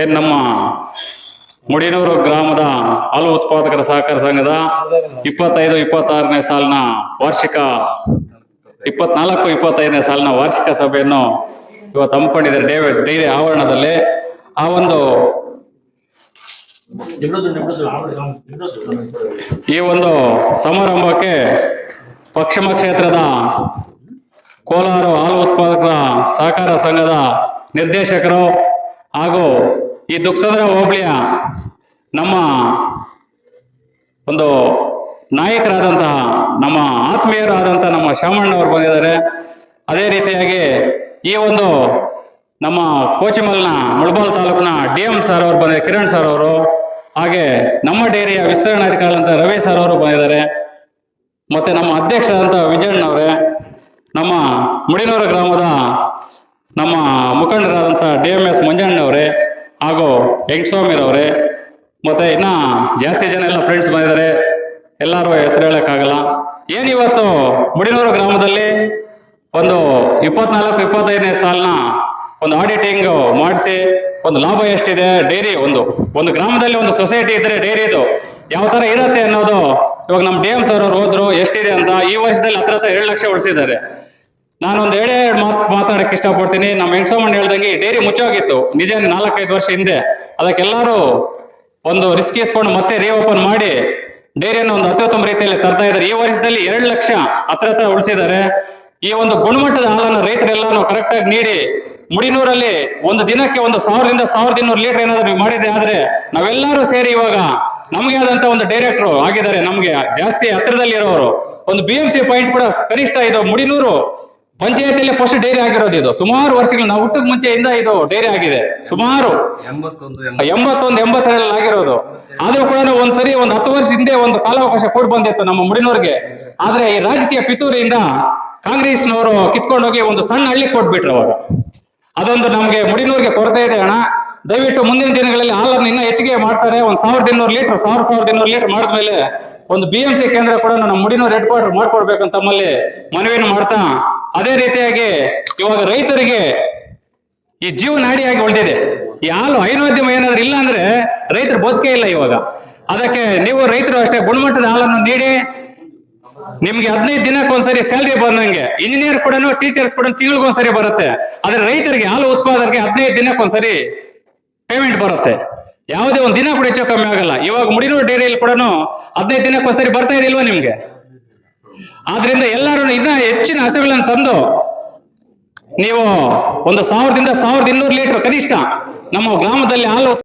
ಏನ್ ನಮ್ಮ ಮುಡಿನೂರು ಗ್ರಾಮದ ಹಾಲು ಉತ್ಪಾದಕರ ಸಹಕಾರ ಸಂಘದ ಇಪ್ಪತ್ತೈದು, ಇಪ್ಪತ್ತಾರನೇ ಸಾಲಿನ ವಾರ್ಷಿಕ, ಇಪ್ಪತ್ನಾಲ್ಕು, ಇಪ್ಪತ್ತೈದನೇ ಸಾಲಿನ ವಾರ್ಷಿಕ ಸಭೆಯನ್ನು ಇವತ್ತು ಹಮ್ಮಿಕೊಂಡಿದ್ದಾರೆ. ಡೇ ಡೈರಿ ಆವರಣದಲ್ಲಿ ಆ ಒಂದು ಈ ಒಂದು ಸಮಾರಂಭಕ್ಕೆ ಪಶ್ಚಿಮ ಕ್ಷೇತ್ರದ ಕೋಲಾರ ಹಾಲು ಉತ್ಪಾದಕರ ಸಹಕಾರ ಸಂಘದ ನಿರ್ದೇಶಕರು ಹಾಗೂ ಈ ದುಕ್ಸಂದ್ರ ಹೋಬಳಿಯ ನಮ್ಮ ಒಂದು ನಾಯಕರಾದಂತಹ ನಮ್ಮ ಆತ್ಮೀಯರಾದಂಥ ನಮ್ಮ ಶಾಮಣ್ಣವರು ಬಂದಿದ್ದಾರೆ. ಅದೇ ರೀತಿಯಾಗಿ ಈ ಒಂದು ನಮ್ಮ ಕೋಚಿಮಲ್ನ ಮುಳಬಾಲ್ ತಾಲೂಕಿನ ಡಿ ಎಂ ಸರ್ ಅವರು ಬಂದಿದ್ದಾರೆ, ಕಿರಣ್ ಸರ್ ಅವರು, ಹಾಗೆ ನಮ್ಮ ಡೇರಿಯ ವಿಸ್ತರಣಾಧಿಕಾರಿಗಳಂತ ರವಿ ಸರ್ ಅವರು ಬಂದಿದ್ದಾರೆ. ಮತ್ತೆ ನಮ್ಮ ಅಧ್ಯಕ್ಷರಾದಂಥ ವಿಜಯಣ್ಣವರೇ, ನಮ್ಮ ಮುಡಿನೂರು ಗ್ರಾಮದ ನಮ್ಮ ಮುಖಂಡರಾದಂಥ ಡಿ ಎಂ ಎಸ್ ಮಂಜಣ್ಣವರೇ ಹಾಗೂ ವೆಂಕಟಸ್ವಾಮಿರವರೇ, ಮತ್ತು ಇನ್ನು ಜಾಸ್ತಿ ಜನ ಎಲ್ಲ ಫ್ರೆಂಡ್ಸ್ ಬಂದಿದ್ದಾರೆ. ಎಲ್ಲರೂ ಹೆಸರು ಹೇಳೋಕ್ಕಾಗಲ್ಲ. ಏನಿವತ್ತು ಮುಡಿನೂರು ಗ್ರಾಮದಲ್ಲಿ ಒಂದು ಇಪ್ಪತ್ನಾಲ್ಕು, ಇಪ್ಪತ್ತೈದನೇ ಸಾಲಿನ ಒಂದು ಆಡಿಟಿಂಗ್ ಮಾಡಿಸಿ ಒಂದು ಲಾಭ ಎಷ್ಟಿದೆ? ಡೈರಿ ಒಂದು ಒಂದು ಗ್ರಾಮದಲ್ಲಿ ಒಂದು ಸೊಸೈಟಿ ಇದ್ರೆ ಡೈರಿದು ಯಾವ ಥರ ಇರುತ್ತೆ ಅನ್ನೋದು ಇವಾಗ ನಮ್ಮ ಡಿ ಎಂ ಸರ್ ಅವ್ರು ಹೋದ್ರು, ಎಷ್ಟಿದೆ ಅಂತ, ಈ ವರ್ಷದಲ್ಲಿ ಹತ್ರ ಹತ್ರ ಏಳು ಲಕ್ಷ ಉಳಿಸಿದ್ದಾರೆ. ನಾನೊಂದು ಎರಡೇ ಎರಡು ಮಾತು, ಮಾತಾಡಕ್ಕೆ ಇಷ್ಟಪಡ್ತೀನಿ. ನಮ್ಮ ವೆಂಕಟಸ್ವಾಮಣ್ಣ ಹೇಳ್ದಂಗೆ ಡೈರಿ ಮುಚ್ಚೋಗಿತ್ತು. ನಿಜ ನಾಲ್ಕೈದು ವರ್ಷ ಹಿಂದೆ. ಅದಕ್ಕೆಲ್ಲರೂ ಒಂದು ರಿಸ್ಕ್ ಇಸ್ಕೊಂಡು ಮತ್ತೆ ರೀಓಪನ್ ಮಾಡಿ ಡೈರಿಯನ್ನು ಒಂದು ಅತ್ಯುತ್ತಮ ರೀತಿಯಲ್ಲಿ ತರ್ತಾ ಇದ್ದಾರೆ. ಈ ವರ್ಷದಲ್ಲಿ ಎರಡು ಲಕ್ಷ ಹತ್ರ ಹತ್ರ ಉಳಿಸಿದ್ದಾರೆ. ಈ ಒಂದು ಗುಣಮಟ್ಟದ ಹಾಲನ್ನು ರೈತರೆಲ್ಲಾನು ಕರೆಕ್ಟಾಗಿ ನೀಡಿ ಮುಡಿನೂರಲ್ಲಿ ಒಂದು ದಿನಕ್ಕೆ ಒಂದು ಸಾವಿರದಿಂದ ಸಾವಿರದ ಇನ್ನೂರು ಲೀಟರ್ ಏನಾದ್ರು ಮಾಡಿದೆ ಆದ್ರೆ ನಾವೆಲ್ಲರೂ ಸೇರಿ ಇವಾಗ ನಮ್ಗೆ ಆದಂತ ಒಂದು ಡೈರೆಕ್ಟ್ರು ಆಗಿದ್ದಾರೆ. ನಮ್ಗೆ ಜಾಸ್ತಿ ಹತ್ತಿರದಲ್ಲಿ ಇರೋರು. ಒಂದು ಬಿ ಎಂ ಸಿ ಪಾಯಿಂಟ್ ಕೂಡ ಕನಿಷ್ಠ ಇದು ಮುಡಿನೂರು ಪಂಚಾಯತಿಯಲ್ಲಿ ಫಸ್ಟ್ ಡೈರಿ ಆಗಿರೋದು ಇದು. ಸುಮಾರು ವರ್ಷಗಳು ನಾವು ಹುಟ್ಟಕ್ ಮುಂಚೆಯಿಂದ ಇದು ಡೈರಿ ಆಗಿದೆ. ಸುಮಾರು. ಎಂಬತ್ತೊಂದು ಎಂಬತ್ತರಲ್ಲಿ ಆಗಿರೋದು. ಆದ್ರೂ ಕೂಡ ಒಂದ್ಸರಿ ಒಂದು ಹತ್ತು ವರ್ಷ ಹಿಂದೆ ಒಂದು ಕಾಲಾವಕಾಶ ಕೊಟ್ಟು ಬಂದಿತ್ತು ನಮ್ಮ ಮುಡಿನೋರ್ಗೆ. ಆದ್ರೆ ಈ ರಾಜಕೀಯ ಪಿತೂರಿಯಿಂದ ಕಾಂಗ್ರೆಸ್ನವರು ಕಿತ್ಕೊಂಡೋಗಿ ಒಂದು ಸಣ್ಣ ಹಳ್ಳಿ ಕೊಟ್ಬಿಟ್ರು ಅವರು. ಅದೊಂದು ನಮ್ಗೆ ಮುಡಿನೂರಿಗೆ ಕೊರತೆ ಇದೆ ಅಣ್ಣ. ದಯವಿಟ್ಟು ಮುಂದಿನ ದಿನಗಳಲ್ಲಿ ಹಾಲನ್ನು ಇನ್ನೂ ಹೆಚ್ಚಿಗೆ ಮಾಡ್ತಾರೆ. ಒಂದು ಸಾವಿರದ ಇನ್ನೂರು ಲೀಟರ್, ಸಾವಿರ, ಸಾವಿರದ ಇನ್ನೂರು ಲೀಟರ್ ಮಾಡಿದ್ಮೇಲೆ ಒಂದು ಬಿ ಎಂ ಸಿ ಕೇಂದ್ರ ಕೂಡ ನಮ್ಮ ಮುಡಿನೂರು ಹೆಡ್ ಕ್ವಾರ್ಟರ್ ಮಾಡ್ಕೊಡ್ಬೇಕಂತ ತಮ್ಮಲ್ಲಿ ಮನವಿಯನ್ನು ಮಾಡ್ತಾ, ಅದೇ ರೀತಿಯಾಗಿ ಇವಾಗ ರೈತರಿಗೆ ಈ ಜೀವನಾಡಿಯಾಗಿ ಉಳಿದಿದೆ. ಈ ಹಾಲು ಐನೋದ್ಯಮ ಏನಾದ್ರೂ ಇಲ್ಲ ಅಂದ್ರೆ ರೈತರು ಬದುಕೇ ಇಲ್ಲ ಇವಾಗ. ಅದಕ್ಕೆ ನೀವು ರೈತರು ಅಷ್ಟೇ ಗುಣಮಟ್ಟದ ಹಾಲನ್ನು ನೀಡಿ, ನಿಮ್ಗೆ ಹದಿನೈದು ದಿನಕ್ಕೊಂದ್ಸರಿ ಸ್ಯಾಲ್ರಿ ಬಂದಂಗೆ ಇಂಜಿನಿಯರ್ ಕೂಡ ಟೀಚರ್ಸ್ ಕೂಡ ತಿಂಗಳಿಗೊಂದ್ಸರಿ ಬರುತ್ತೆ. ಆದ್ರೆ ರೈತರಿಗೆ ಹಾಲು ಉತ್ಪಾದಕರಿಗೆ ಹದಿನೈದು ದಿನಕ್ಕೊಂದ್ಸರಿ ಪೇಮೆಂಟ್ ಬರುತ್ತೆ. ಯಾವುದೇ ಒಂದು ದಿನ ಕೂಡ ಹೆಚ್ಚು ಕಮ್ಮಿ ಆಗಲ್ಲ. ಇವಾಗ ಮುಡಿನೂರು ಡೈರಿಯಲ್ಲಿ ಕೂಡ ಹದಿನೈದು ದಿನಕ್ಕೊಂದ್ಸರಿ ಬರ್ತಾ ಇದಿಲ್ವಾ ನಿಮ್ಗೆ? ಆದ್ರಿಂದ ಎಲ್ಲರೂ ಇನ್ನ ಹೆಚ್ಚಿನ ಹಸುಗಳನ್ನು ತಂದು ನೀವು ಒಂದು ಸಾವಿರದಿಂದ ಸಾವಿರದ ಇನ್ನೂರು ಲೀಟರ್ ಕನಿಷ್ಠ ನಮ್ಮ ಗ್ರಾಮದಲ್ಲಿ ಹಾಲು